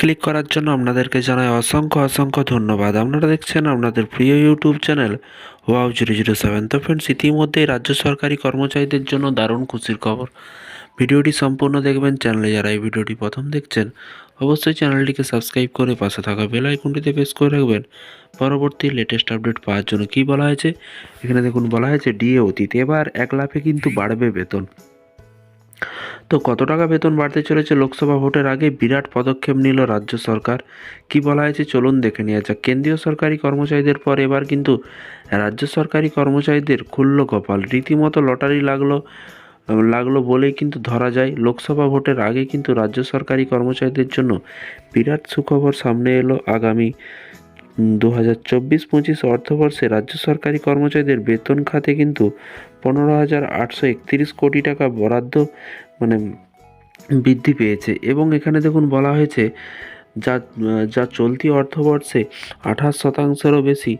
Click করার জন্য আপনাদেরকে জানাই অসংখ্য অসংখ্য ধন্যবাদ। আপনারা দেখছেন আপনাদের প্রিয় YouTube channel wow zero zero seven তো ফ্রেন্ডস ইতিমধ্যেই রাজ্য সরকারি কর্মচারীদের জন্য দারুণ খুশির খবর। ভিডিওটি সম্পূর্ণ দেখবেন চ্যানেলে যারা এই ভিডিওটি প্রথম দেখছেন, অবশ্যই চ্যানেলটিকে সাবস্ক্রাইব করে পাশে থাকা বেল আইকনটিতে প্রেস করে রাখবেন। পরবর্তী লেটেস্ট আপডেট পাওয়ার জন্য কী বলা হয়েছে? এখানে দেখুন, বলা হয়েছে ডিএ অতীত। এবার এক লাফে কিন্তু বাড়বে বেতন। তো কত টাকা বেতন বাড়তে চলেছে লোকসভা ভোটের আগে বিরাট পদক্ষেপ নিল রাজ্য সরকার। কি বলা হয়েছে চলুন দেখে নেওয়া যাক। কেন্দ্রীয় সরকারি কর্মচারীদের পর এবার কিন্তু রাজ্য সরকারি কর্মচারীদের খুলল কপাল। রীতিমতো লটারি লাগল লাগল বলেই কিন্তু ধরা যায়। লোকসভা ভোটের আগে কিন্তু রাজ্য সরকারি কর্মচারীদের জন্য বিরাট সুখবর সামনে এলো আগামী দু হাজার চব্বিশ পঁচিশ অর্থবর্ষে। রাজ্য সরকারি কর্মচারীদের বেতন খাতে কিন্তু পনেরো হাজার আটশো একত্রিশ কোটি টাকা বরাদ্দ মানে বৃদ্ধি পেয়েছে। এবং এখানে দেখুন বলা হয়েছে, যা যা চলতি অর্থবর্ষে আঠাশ শতাংশেরও বেশি,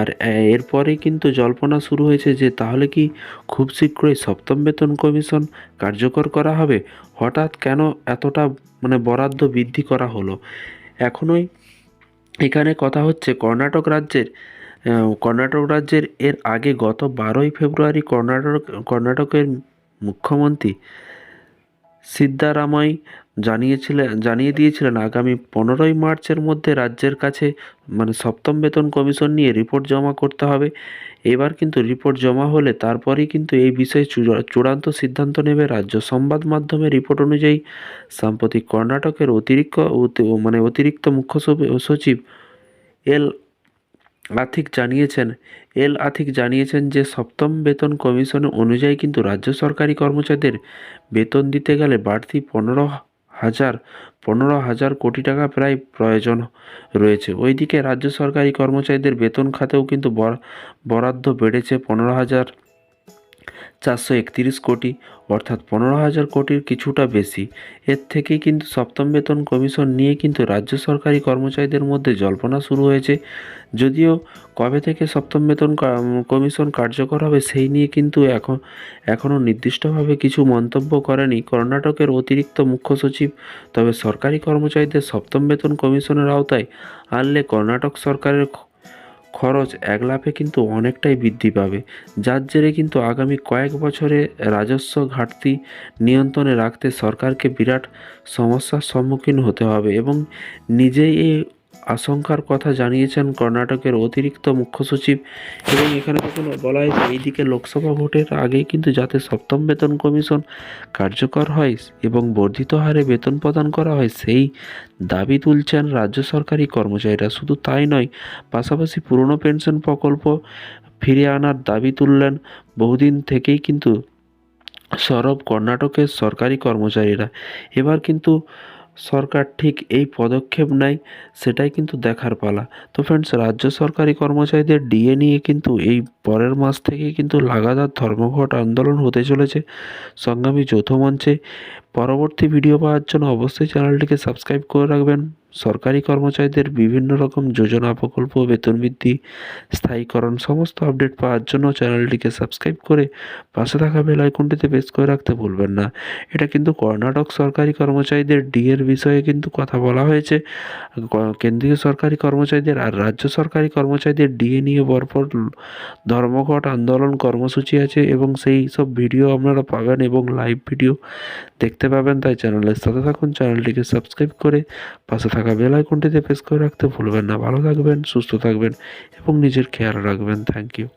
আর এরপরে কিন্তু জল্পনা শুরু হয়েছে যে তাহলে কি খুব শীঘ্রই সপ্তম বেতন কমিশন কার্যকর করা হবে? হঠাৎ কেন এতটা মানে বরাদ্দ বৃদ্ধি করা হলো? এখনোই এখানে কথা হচ্ছে, কর্ণাটক রাজ্যের কর্ণাটক রাজ্যের এর আগে গত বারোই ফেব্রুয়ারি কর্ণাটক, কর্ণাটকের মুখ্যমন্ত্রী সিদ্ধারামাই জানিয়েছিলেন জানিয়ে দিয়েছিলেন, আগামী পনেরোই মার্চের মধ্যে রাজ্যের কাছে মানে সপ্তম বেতন কমিশন নিয়ে রিপোর্ট জমা করতে হবে। এবার কিন্তু রিপোর্ট জমা হলে তারপরেই কিন্তু এই বিষয়ে চূড়া- চূড়ান্ত সিদ্ধান্ত নেবে রাজ্য সংবাদ মাধ্যমে রিপোর্ট অনুযায়ী। সাম্প্রতিক কর্ণাটকের অতিরিক্ত, অতি- মানে অতিরিক্ত মুখ্য সচিব এল আথিক জানিয়েছেন, এল আথিক জানিয়েছেন যে সপ্তম বেতন কমিশন অনুযায়ী কিন্তু রাজ্য সরকারি কর্মচারীদের বেতন দিতে গেলে বাড়তি পনেরো হাজার পনেরো হাজার কোটি টাকা প্রায় প্রয়োজন রয়েছে। ওইদিকে রাজ্য সরকারি কর্মচারীদের বেতন খাতেও কিন্তু বর- বরাদ্দ বেড়েছে পনেরো হাজার। চারশো একতিরিশ কোটি, অর্থাৎ পনেরো হাজার কোটির কিছুটা বেশি। এর থেকেই কিন্তু সপ্তম বেতন কমিশন নিয়ে কিন্তু রাজ্য সরকারি কর্মচারীদের মধ্যে জল্পনা শুরু হয়েছে। যদিও কবে থেকে সপ্তম বেতন কমিশন কার্যকর হবে সেই নিয়ে কিন্তু এখন, এখনও নির্দিষ্টভাবে কিছু মন্তব্য করেনি কর্ণাটকের অতিরিক্ত মুখ্য সচিব। তবে সরকারি কর্মচারীদের সপ্তম বেতন কমিশনের আওতায় আনলে কর্ণাটক সরকারের খরচ এক লাফে কিন্তু অনেকটাই বৃদ্ধি পাবে, যার জেরে কিন্তু আগামী কয়েক বছরে রাজস্ব ঘাটতি নিয়ন্ত্রণে রাখতে সরকারকে বিরাট সমস্যার সম্মুখীন হতে হবে এবং নিজেই এই আশঙ্কার কথা জানিয়েছেন কর্ণাটকের অতিরিক্ত মুখ্য সচিব এবং এখানে দেখুন, বলা হয়েছে এইদিকে লোকসভা ভোটের আগেই কিন্তু যাতে সপ্তম বেতন কমিশন কার্যকর হয় এবং বর্ধিত হারে বেতন প্রদান করা হয়, সেই দাবি তুলছেন রাজ্য সরকারি কর্মচারীরা। শুধু তাই নয়, পাশাপাশি পুরনো পেনশন প্রকল্প ফিরিয়ে আনার দাবি তুললেন। বহুদিন থেকেই কিন্তু সরব কর্ণাটকের সরকারি কর্মচারীরা। এবার কিন্তু সরকার ঠিক এই পদক্ষেপ নেয়, সেটাই কিন্তু দেখার পালা। তো ফ্রেন্ডস রাজ্য সরকারি কর্মচারীদের ডিএ নিয়ে কিন্তু এই পরের মাস থেকে কিন্তু লাগাতার ধর্মঘট আন্দোলন হতে চলেছে। সংগ্রামী যৌথ মঞ্চে পরবর্তী ভিডিও পাওয়ার জন্য অবশ্যই চ্যানেলটিকে সাবস্ক্রাইব করে রাখবেন। সরকারি কর্মচারীদের বিভিন্ন রকম যোজনা প্রকল্প, বেতন বৃদ্ধি, স্থায়ীকরণ সমস্ত আপডেট পাওয়ার জন্য চ্যানেলটিকে সাবস্ক্রাইব করে পাশে থাকা বেল আইকনটিতে প্রেস করে রাখতে ভুলবেন না। এটা কিন্তু কর্ণাটক সরকারি কর্মচারীদের ডিএর বিষয়ে কিন্তু কথা বলা হয়েছে। কেন্দ্রীয় সরকারি কর্মচারীদের আর রাজ্য সরকারি কর্মচারীদের ডিএ নিয়ে পরপর ধর্মঘট আন্দোলন কর্মসূচি আছে এবং সেই সব ভিডিও আপনারা পাবেন এবং লাইভ ভিডিও দেখতে পাবেন, তাই চ্যানেলের সাথে থাকুন। চ্যানেলটিকে সাবস্ক্রাইব করে পাশে থাকা বেল আইকনটিতে প্রেস করে রাখতে ভুলবেন না। ভালো থাকবেন, সুস্থ থাকবেন এবং নিজের খেয়াল রাখবেন। Thank you.